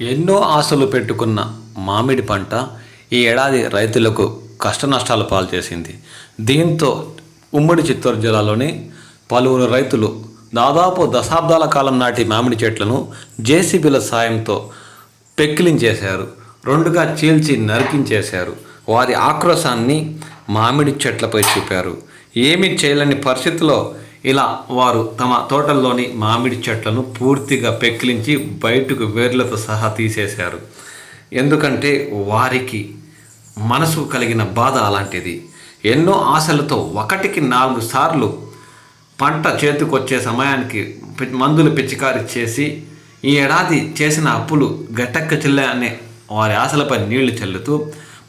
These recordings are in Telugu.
ఎన్నో ఆశలు పెట్టుకున్న మామిడి పంట ఈ ఏడాది రైతులకు కష్టనష్టాలు పాల్చేసింది. దీంతో ఉమ్మడి చిత్తూరు జిల్లాలోని పలువురు రైతులు దాదాపు దశాబ్దాల కాలం నాటి మామిడి చెట్లను జేసీబీల సాయంతో పెక్కిలించేశారు రెండుగా చీల్చి నరికించేశారు. వారి ఆక్రోశాన్ని మామిడి చెట్లపై చూపారు. ఏమీ చేయలేని పరిస్థితిలో ఇలా వారు తమ తోటల్లోని మామిడి చెట్లను పూర్తిగా పెక్కిలించి బయటకు వేర్లతో సహా తీసేశారు. ఎందుకంటే వారికి మనసు కలిగిన బాధ అలాంటిది. ఎన్నో ఆశలతో ఒకటికి నాలుగు సార్లు పంట చేతికొచ్చే సమయానికి పి- మందులు పిచికారి చేసి ఈ ఏడాది చేసిన అప్పులు గట్టెక్క చెల్లె అనే వారి ఆశలపై నీళ్ళు చల్లుతూ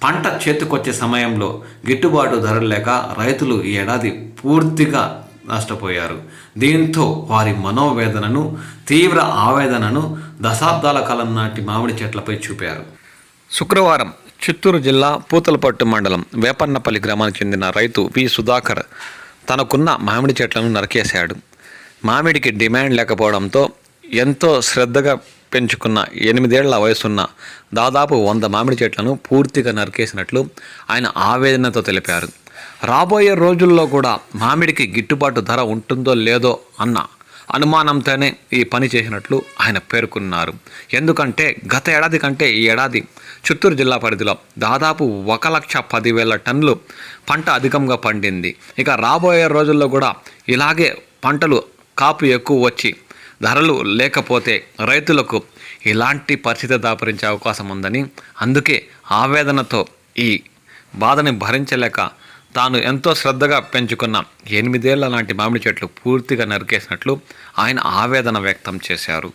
పంట చేతికొచ్చే సమయంలో గిట్టుబాటు ధరలు లేక రైతులు ఈ ఏడాది పూర్తిగా నష్టపోయారు. దీంతో వారి మనోవేదనను తీవ్ర ఆవేదనను దశాబ్దాల కాలం నాటి మామిడి చెట్లపై చూపారు. శుక్రవారం చిత్తూరు జిల్లా పూతలపట్టు మండలం వేపన్నపల్లి గ్రామానికి చెందిన రైతు వి సుధాకర్ తనకున్న మామిడి చెట్లను నరికేశాడు. మామిడికి డిమాండ్ లేకపోవడంతో ఎంతో శ్రద్ధగా పెంచుకున్న ఎనిమిదేళ్ళ వయసున్న దాదాపు వంద మామిడి చెట్లను పూర్తిగా నరికేసినట్లు ఆయన ఆవేదనతో తెలిపారు. రాబోయే రోజుల్లో కూడా మామిడికి గిట్టుబాటు ధర ఉంటుందో లేదో అన్న అనుమానంతోనే ఈ పని చేసినట్లు ఆయన పేర్కొన్నారు. ఎందుకంటే గత ఏడాది కంటే ఈ ఏడాది చిత్తూరు జిల్లా పరిధిలో దాదాపు ఒక లక్ష పదివేల టన్నులు పంట అధికంగా పండింది. ఇక రాబోయే రోజుల్లో కూడా ఇలాగే పంటలు కాపు ఎక్కువ వచ్చి ధరలు లేకపోతే రైతులకు ఇలాంటి పరిస్థితి దాపరించే అవకాశం ఉందని అందుకే ఆవేదనతో ఈ బాధని భరించలేక తాను ఎంతో శ్రద్ధగా పెంచుకున్న. ఎనిమిదేళ్ళ లాంటి మామిడి చెట్లు పూర్తిగా నరికేసినట్లు ఆయన ఆవేదన వ్యక్తం చేశారు.